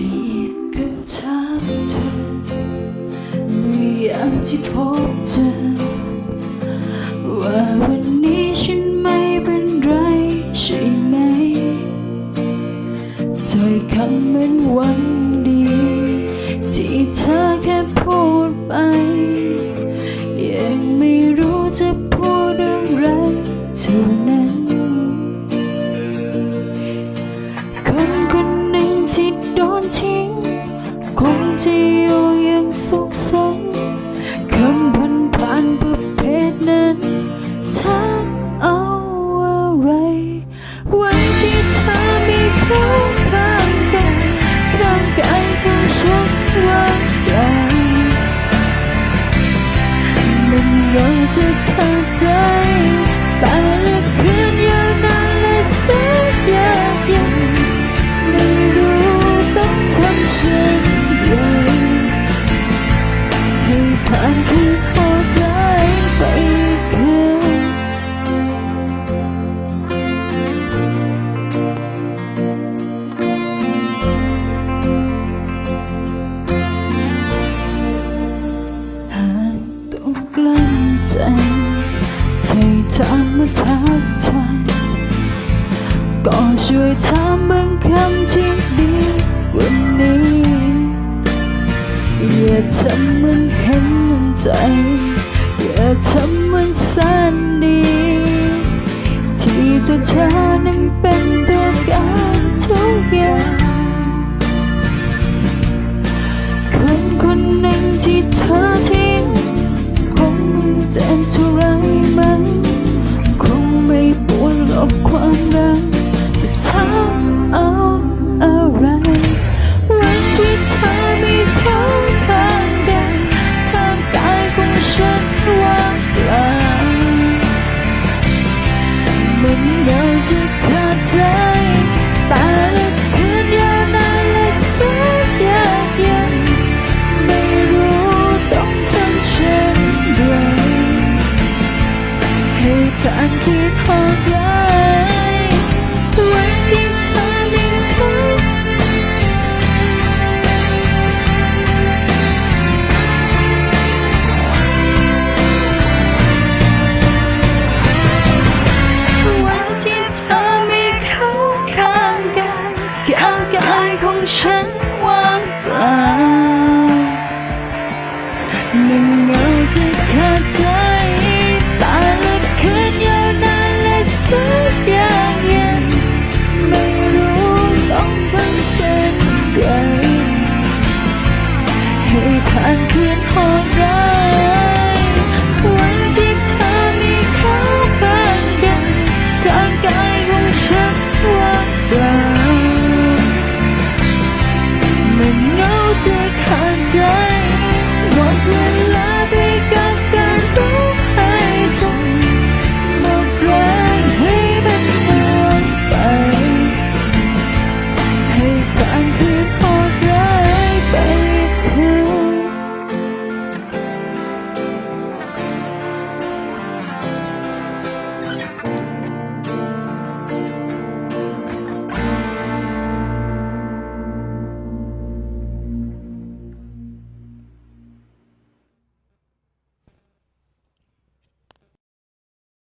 ลีดกับทางเธอไม่ยามที่พบเธอ ว่าวันนี้ฉันไม่เป็นไรใช่ไหมใจคำเหมือนวันดี ที่เธอแค่พูดไป จะอยู่อยังสุขสันต์คำพันผ่านประเภทนั้นถ้าเอาอะไร วันที่เธอมีเขาข้างกันข้างกายของฉันว่างเปล่ามันเราจะเข้ กลั้นใจใจถามมาทักทายก็ช่วยถามบางคำที่ดีกว่านี้อย่าทำมันเห็นน้ำใจอย่าทำมันสั้นดี ที่ตัวเธอนั้นเป็นตัวการทุกอย่างคนคนหนึ่งที่เธอ เจ็บเท่าไรมั้งคงไม่ปวดหรอกความรักจะทำเอาอะไรวันที่เธอไมีเขาข้างกันข้างกายของฉันว่างเปล่ามันเราจะขาดใจ ให้ผ่า